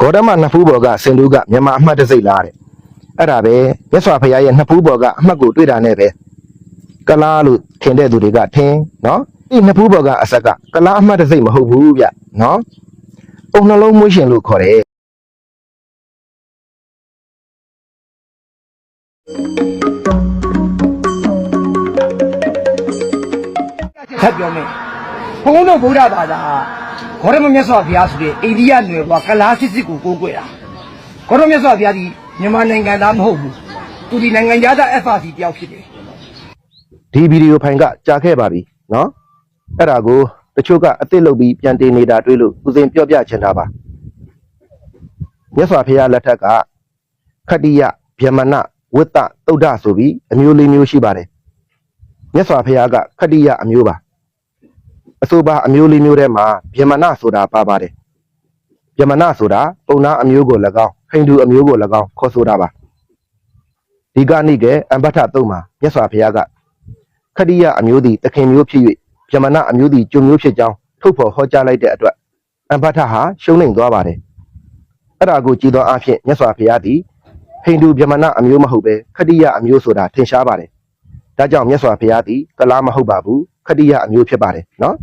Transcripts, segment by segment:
ဂေါတမနှစ်ဖူးပေါ်ကစင်တူးကမြန်မာအမှတ်တစိမ့်လားတဲ့အဲ့ဒါပဲမြတ်စွာဘုရားရဲ့နှစ်ဖူးပေါ်ကအမှတ်ကိုတွေ့တာနဲ့ပဲကလားလို့ထင်တဲ့သူတွေကထင်နော်ဒီနှစ်ဖူးပေါ်ကအဆက်ကကလားအမှတ်တစိမ့်မဟုတ်ဘူးဗျနော်အုံနှလုံးမွေးရှင်လို့ခေါ်တယ်ထပ်ပြောမယ်ဘုန်းတော်ဗုဒ္ဓဘာသာ ဂေါရမမြတ်စွာဘုရားဆိုတဲ့အိန္ဒိယနွယ်ဘွားကလားစစ်စစ်ကိုကိုးကွယ်တာဂေါရမမြတ်စွာဘုရားဒီမြန်မာနိုင်ငံသားမဟုတ်ဘူးသူဒီနိုင်ငံသား FRC တယောက်ဖြစ်တယ်ဒီဗီဒီယိုဖိုင်ကကြာခဲ့ပါပြီနော်အဲ့ဒါကိုတချို့ကအစ်စ်လုပ်ပြီးပြန်တင်နေတာတွေ့လို့ဦးစင်ပြောပြချင်တာပါမြတ်စွာဘုရားလက်ထက်ကခတ္တိယဗျမနဝိတ္တသုဒ္ဓဆိုပြီးအမျိုးလေးမျိုးရှိပါတယ်မြတ်စွာဘုရားကခတ္တိယအမျိုးပါ အဆိုပါအမျိုးလေးမျိုးထဲမှာဗျမနဆိုတာပါပါတယ်ဗျမနဆိုတာပုံနာအမျိုးကို၎င်းဟိန္ဒူအမျိုးကို၎င်းခေါ်ဆိုတာပါဒီကနေ့ကအမ္ပထတုံးမှာမြတ်စွာဘုရားကခတ္တိယအမျိုးသည်တခင်မျိုးဖြစ်၍ဗြဟ္မဏအမျိုးသည်ကျုံမျိုးဖြစ်ကြောင်းထုတ်ဖော်ဟောကြားလိုက်တဲ့အတွက်အမ္ပထဟာရှုံးနိမ့်သွားပါတယ်အဲ့ဒါကိုကြည်သောအဖြစ်မြတ်စွာဘုရားသည်ဟိန္ဒူဗြဟ္မဏအမျိုးမဟုတ်ပဲခတ္တိယအမျိုးဆိုတာထင်ရှားပါတယ်ဒါကြောင့်မြတ်စွာဘုရားသည်ကလားမဟုတ်ပါဘူးခတ္တိယအမျိုးဖြစ်ပါတယ်နော်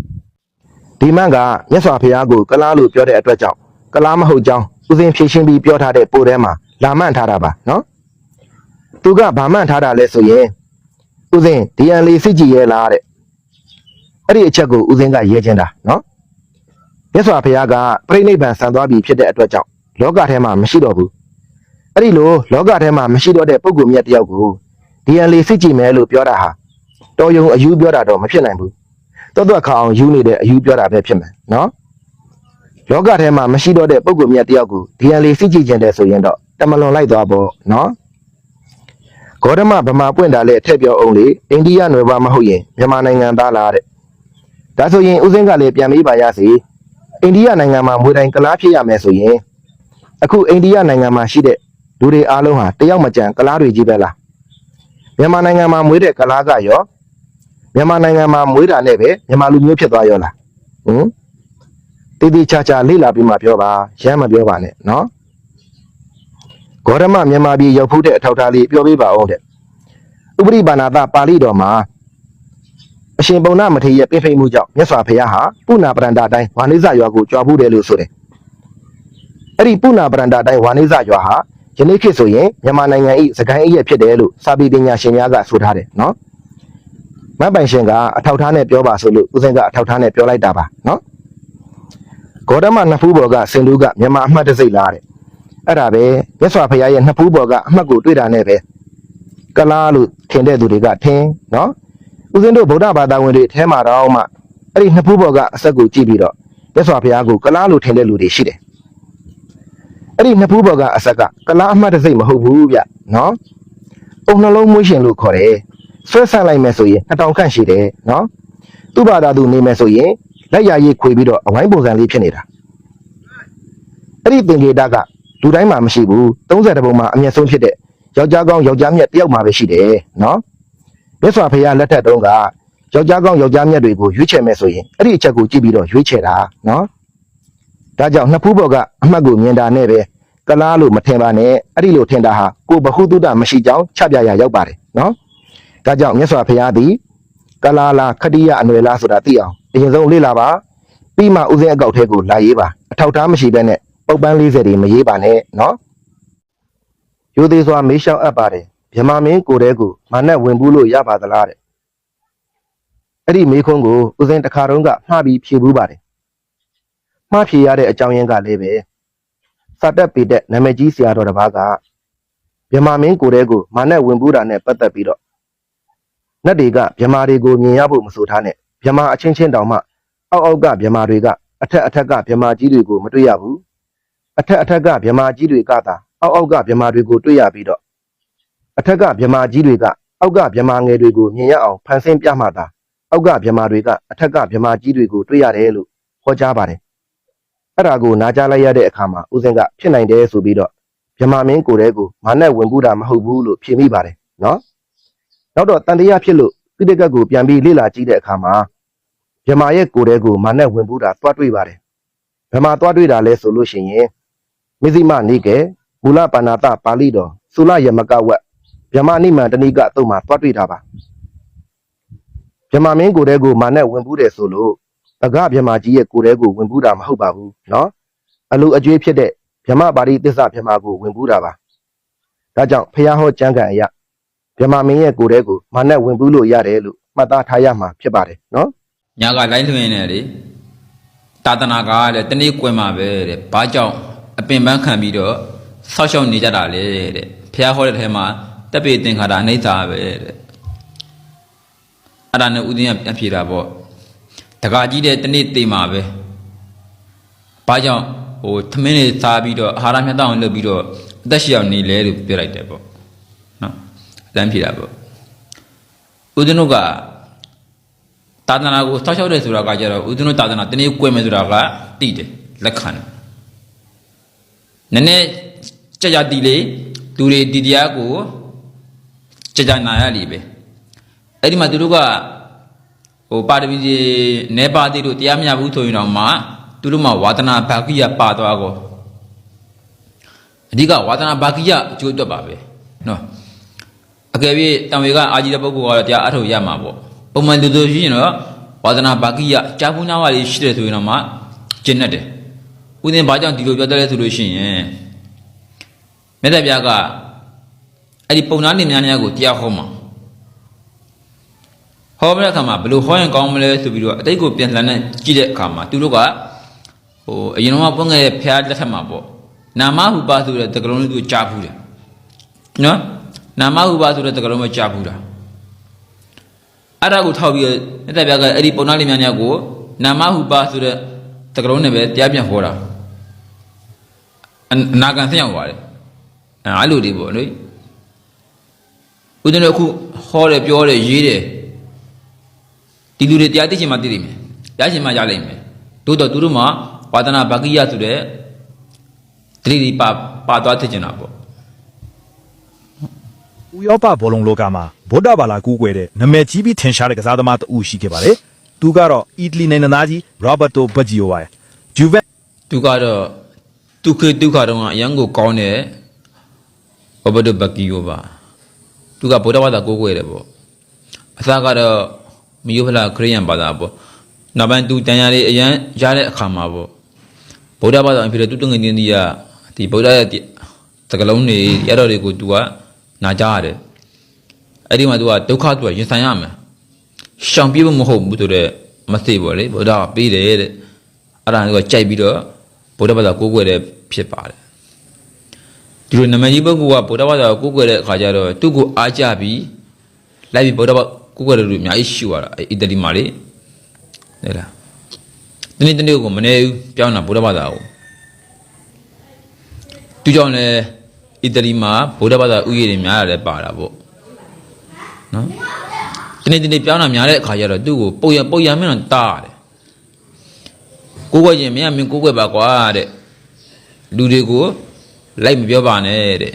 ဒီမန်ကမြတ်စွာဘုရားကိုကလားလို့ပြောတဲ့အတွက်ကြောင့်ကလားမဟုတ်ကြောင်းဦးစင်ဖြည့်ရှင်းပြီးပြောထားတဲ့ပိုထဲမှာလာမှန်ထားတာပါနော်သူကဗာမှန်ထားတာလဲဆိုရင်ဦးစင်းဒီအန်လေးစစ်ကြည်ရဲ့လားတဲ့အဲ့ဒီအချက်ကိုဦးစင်းကရေးချင်တာနော်မြတ်စွာဘုရားကပြိဋိဘံဆံသွားပြီဖြစ်တဲ့အတွက်ကြောင့်လောကထဲမှာမရှိတော့ဘူးအဲ့ဒီလိုလောကထဲမှာမရှိတော့တဲ့ပုဂ္ဂိုလ်မြတ်တယောက်ကိုဒီအန်လေးစစ်ကြည်မယ်လို့ပြောတာဟာတော်ယုံအယူပြောတာတော့မဖြစ်နိုင်ဘူး တော်တော်ခါအောင်ယူနေတဲ့အယူပြောတာပဲဖြစ်မယ်နော်လောကထဲမှာမရှိတော့တဲ့ပုဂ္ဂိုလ်မြတ်တယောက်ကိုဒီအန်လေးစစ်ကြည်ခြင်းတဲ့ဆိုရင်တော့တမလွန်လိုက်သွားပေါ့နော်ဂေါတမဗမာပွင့်တာလဲထည့်ပြောအောင်လေအိန္ဒိယနွယ်ဘာမဟုတ်ရင်မြန်မာနိုင်ငံသားလားတဲ့ဒါဆိုရင်ဦးစင်းကလည်းပြန်မေးပါရစေအိန္ဒိယနိုင်ငံမှာမွေတိုင်းကလားဖြစ်ရမယ်ဆိုရင်အခုအိန္ဒိယနိုင်ငံမှာရှိတဲ့လူတွေအားလုံးဟာတယောက်မကြံကလားတွေကြီးပဲလားမြန်မာနိုင်ငံမှာမွေးတဲ့ကလားကရော မြန်မာနိုင်ငံမှာမွေးတာနဲ့ပဲမြန်မာလူမျိုးဖြစ်သွားရောလားဟင်တည်တည်ချာချာလေ့လာပြီးမှပြောပါရမ်းမပြောပါနဲ့နော်ဂေါရမမြန်မာပြည်ရောက်ဖို့တဲ့အထောက်အထားလေးပြောပေးပါအောင်တဲ့ဥပရိပါဏာသပါဠိတော်မှာအရှင်ပုံနာမထေရရဲ့ပြိဖိတ်မှုကြောင့်မြတ်စွာဘုရားဟာပုဏ္ဏပရန္တအတိုင်းဝါနိဇရွာကိုကြွားဖို့တယ်လို့ဆိုတယ်အဲ့ဒီပုဏ္ဏပရန္တအတိုင်းဝါနိဇရွာဟာယနေ့ခေတ်ဆိုရင်မြန်မာနိုင်ငံ၏စကိုင်းအရက်ဖြစ်တယ်လို့စာပေပညာရှင်များကဆိုထားတယ်နော် မတ်ပိုင်ရှင်ကအထောက်အထားနဲ့ပြောပါဆိုလို့ဦးစင်ကအထောက်အထားနဲ့ပြောလိုက်တာပါနော်ဂေါတမနှစ်ဖူးဘော်ကစင်လူကမြန်မာအမှတ်တစိမ့်လားတဲ့အဲ့ဒါပဲမြတ်စွာဘုရားရဲ့နှစ်ဖူးပေါ်ကအမှတ်ကိုတွေ့တာနဲ့ပဲကလားလို့ထင်တဲ့သူတွေကထင်နော်ဦးဇင်းတို့ဗုဒ္ဓဘာသာဝင်တွေအဲထဲမှာတော့မှအဲ့ဒီနှစ်ဖူးပေါ်ကအဆက်ကိုကြည့်ပြီးတော့မြတ်စွာဘုရားကိုကလားလို့ထင်တဲ့လူတွေရှိတယ်အဲ့ဒီနှစ်ဖူးပေါ်ကအဆက်ကကလားအမှတ်တစိမ့်မဟုတ်ဘူးဗျနော်အုံနှလုံးမွေးရှင်လို့ခေါ်တယ် ဆွဲဆန့်လိုက်မယ်ဆိုရင်2000ခန့်ရှိတယ်နော်သူ့ဘာသာသူနေမယ်ဆိုရင်လက်ရည်ခွေပြီးတော့အဝိုင်းပုံစံလေးဖြစ်နေတာအဲ့ဒီသင်္ကေတကလူတိုင်းမှာမရှိဘူး30ပုံမှာအမျက်ဆုံးဖြစ်တဲ့ယောက်ျားကောင်းယောက်ျားမြတ်တယောက်မှာပဲရှိတယ်နော်မြတ်စွာဘုရားလက်ထက်တုန်းကယောက်ျားကောင်းယောက်ျားမြတ်တွေကိုရွေးချယ်မယ်ဆိုရင်အဲ့ဒီအချက်ကိုကြည့်ပြီးတော့ရွေးချယ်တာနော်ဒါကြောင့်နှစ်ဖူးဘော်ကအမှတ်ကိုမြင်တာနဲ့ပဲကလားလို့မထင်ပါနဲ့အဲ့ဒီလိုထင်တာဟာကိုဘဟုတုတမရှိကြောင်းချပြရရောက်ပါတယ်နော် ဒါကြောင့်မြတ်စွာဘုရားသည်ကလားလားခတိယအနွယ်လားဆိုတာသိအောင်အရင်ဆုံးလေ့လာပါပြီးမှဥစဉ်အကောက်ထဲကိုလာရေးပါအထောက်ထားမရှိဘဲနဲ့ပုတ်ပန်း40တွေမရေးပါနဲ့နော်ရိုသေးစွာမေးလျှောက်အပ်ပါတယ်မြမမင်းကိုယ်တဲကိုမာနဲ့ဝင်ဘူးလို့ရပါသလားတဲ့အဲ့ဒီမေးခွန်းကိုဦးစင်းတစ်ခါတုန်းကမှားပြီးဖြေဘူးပါတယ်မှားဖြေရတဲ့အကြောင်းရင်းကလည်းပဲစာတက်ပေတဲ့နာမည်ကြီးဆရာတော်တစ်ပါးကမြမမင်းကိုယ်တဲကိုမာနဲ့ဝင်ဘူးတာနဲ့ပတ်သက်ပြီးတော့ နတ်တွေကမြမတွေကိုမြင်ရဖို့မဆိုထားနဲ့မြမအချင်းချင်းတောင်မှအောက်အောက်ကမြမတွေကအထက်အထက်ကမြမကြီးတွေကိုမတွေ့ရဘူးအထက်အထက်ကဗြဟ္မာကြီးတွေကသာအောက်အောက်ကဗြဟ္မာတွေကိုတွေ့ရပြီးတော့အထက်ကဗြဟ္မာကြီးတွေကအောက်ကဗြဟ္မာငယ်တွေကိုမြင်ရအောင်ဖန်ဆင်းပြမှသာအောက်ကဗြဟ္မာတွေကအထက်ကဗြဟ္မာကြီးတွေကိုတွေ့ရတယ်လို့ဟောကြားပါတယ်အဲ့ဒါကိုနားကြားလိုက်ရတဲ့အခါမှာဦးစင်ကဖြစ်နိုင်တယ်ဆိုပြီးတော့ဗြဟ္မာမင်းကိုယ်တည်းကိုမာနဲ့ဝင်ဘူးတာမဟုတ်ဘူးလို့ဖြေမိပါတယ်နော် နောက်တော့တန်တရားဖြစ်လို့ပိဋကတ်ကိုပြန်ပြီးလေ့လာကြည့်တဲ့အခါမှာဗြဟ္မာရဲ့ကိုယ်တည်းကိုမာနဲ့ဝင်ဘူးတာတွားတွေ့ပါတယ်ဘယ်မှာတွားတွေ့တာလဲဆိုလို့ရှိရင်မဇိမနေကေမူလပါဏာတပါဠိတော်သုလယမကဝတ်ဗြဟ္မနိမန္တနိကအတုံးမှာတွားတွေ့တာပါဗြဟ္မမင်းကိုယ်တည်းကိုမာနဲ့ဝင်ဘူးတယ်ဆိုလို့တက္ကဗြဟ္မကြီးရဲ့ကိုယ်တည်းကိုဝင်ဘူးတာမဟုတ်ပါဘူးနော်အလိုအကျွေးဖြစ်တဲ့ဗြဟ္မပါဠိသစ္စာဗြဟ္မကိုဝင်ဘူးတာပါဒါကြောင့်ဖះဟောကျမ်းဂန်အရာ ဗြဟ္မမင်းရဲ့ကိုယ်တည်းကိုမာနဲ့ဝင်ဘူးလို့ရတယ်လို့မှတ်သားထားရမှာဖြစ်ပါတယ်နော်ညာကလိုင်းထွင်နေတယ်လေတာတနာကလည်းတနေ့ကွယ်မှာပဲတဲ့ဘာကြောင့်အပင်ပန်းခံပြီးတော့ဆောက်ရှောက်နေကြတာလေတဲ့ဖះဟောတဲ့ထဲမှာတက်ပေသင်္ခါရအနိစ္စပဲတဲ့အဲ့ဒါနဲ့ဥဒင်းကပြန်ဖြေတာပေါ့တကာကြီးတဲ့တနေ့တိမ်မှာပဲဘာကြောင့်ဟိုသမင်းတွေစားပြီးတော့အာဟာရမျှတောင်းလုပ်ပြီးတော့အသက်ရှင်အောင်နေလဲလို့ပြောလိုက်တယ်ပေါ့နော် လမ်းဖြေတာပေါ့ဥဒင်းတို့ကသာသနာကိုစောက်ရှောက်တယ်ဆိုတာကကြတော့ဦးဇင်းတို့သာသနာတနေ့ကွယ်မယ်ဆိုတာကတိတယ်လက်ခံတယ်နည်းနည်းကြကြတီလေသူတွေဒီတရားကိုကြကြနာရလီပဲအဲ့ဒီမှာသူတို့ကဟိုပါရမီကြီးနေပါတိတို့တရားမရဘူးဆိုရင်တော့မှသူတို့မှဝါသနာဘာကိယပါသွားကောအဓိကဝါသနာဘာကိယအကျိုးအတွက်ပါပဲနော် အကယ်၍တံဝေကအာကြီးတဲ့ပုဂ္ဂိုလ်ကတော့တရားအထုတ်ရမှာပေါ့ပုံမှန်လူတို့ရှိရင်တော့ဝါဒနာဘာကိယကြာပူနာဝါလေးရှိတယ်ဆိုရင်တော့မှကျင့်တတ်တယ်ဥဒင်းဘာကြောင့်ဒီလိုပြောတယ်လဲဆိုလို့ရှိရင်မေတ္တာပြကအဲ့ဒီပုံနာနေများများကိုတရားဟောမှာဟောတဲ့အခါမှာဘယ်လိုဟောရင်ကောင်းမလဲဆိုပြီးတော့အတိတ်ကိုပြန်လှန်နဲ့ကြည့်တဲ့အခါမှာသူတို့ကဟိုအရင်တော့ပွင့်ခဲ့တဲ့ဖျားလက်ထက်မှာပေါ့နာမဟူပါဆိုတဲ့တကလုံးလေးသူကြားဘူးတယ်နော် နာမဟုပါဆိုတဲ့တကလုံးမကြဘူးလားအဲ့ဒါကိုထောက်ပြီးတော့မြတ်ဗျာကအဲ့ဒီပုံနာလေးများများကိုနာမဟုပါဆိုတဲ့တကလုံးနဲ့ပဲတရားပြန်ဟောတာအအနာဂံသိရောက်ပါတယ်အဲ့လိုတွေပေါ့နော်ဦးဇင်းတို့အခုဟောတယ်ပြောတယ်ရေးတယ်ဒီလူတွေတရားသိချင်မှသိလိမ့်မယ်ရချင်မှရလိမ့်မယ်တိုးတော့သူတို့မှာဝါဒနာဗကိယဆိုတဲ့တတိတိပါပါသွားသိချင်တာပေါ့ ဥရောပဘောလုံးလောကမှာဗုဒ္ဓဘာသာကူးကွယ်တဲ့နာမည်ကြီးပြီးထင်ရှားတဲ့ကစားသမားတဦးရှိခဲ့ပါတယ်။သူကတော့အီတလီနိုင်ငံသားကြီးရောဘတ်တိုဘတ်ဂျီယိုပါ။ဂျူဗန်သူကတော့ဒုက္ခဒုက္ခတော့အရန်ကိုကောင်းတယ်ဘဘဒဘကီယောပါသူကဗုဒ္ဓဘာသာကိုးကွယ်တယ်ပေါ့အစကတော့မယုဖလာခရိယန်ဘာသာပေါ့နောက်ပိုင်းသူတန်ရာလေးအရန်ရတဲ့အခါမှာပေါ့ဗုဒ္ဓဘာသာအဖြစ်သူတငယ်ချင်းကြီးကဒီဗုဒ္ဓရဲ့တကလုံးတွေရတော်တွေကိုသူက နာကြားရတယ်အဲ့ဒီမှာသူကဒုက္ခသူကရင်ဆိုင်ရမယ်ရှောင်ပြေးဖို့မဟုတ်ဘူးဆိုတော့မသိပေါ့လေဗုဒ္ဓကပေးတယ်တဲ့အဲ့ဒါကကြိုက်ပြီးတော့ဗုဒ္ဓဘာသာကိုးကွယ်တဲ့ဖြစ်ပါတယ်ဒီလိုနမကြီးပုဂ္ဂိုလ်ကဗုဒ္ဓဘာသာကိုကိုးကွယ်တဲ့အခါကျတော့သူ့ကိုအားကြပြီးလိုက်ပြီးဗုဒ္ဓဘာကိုးကွယ်တဲ့လူအများကြီးရှိသွားတာအဲ့အီတလီမှာလေဟဲ့လားဒီနေ့တနေ့ကိုမနေဘူးပြောင်းတာဗုဒ္ဓဘာသာကိုသူကြောင့်လည်း အီတလီမှာဗုဒ္ဓဘာသာဥယျာဉ်တွေများရတယ်ပါတာပေါ့နော်ဒီနေ့ဒီနေ့ပြောင်းတာများတဲ့အခါကျတော့သူ့ကိုပုံရပုံရမင်းတော့တားရတယ်ကိုယ်ွယ်ခြင်းမင်းကမင်းကိုယ်ွယ်ပါကွာတဲ့လူတွေကိုလိုက်မပြောပါနဲ့တဲ့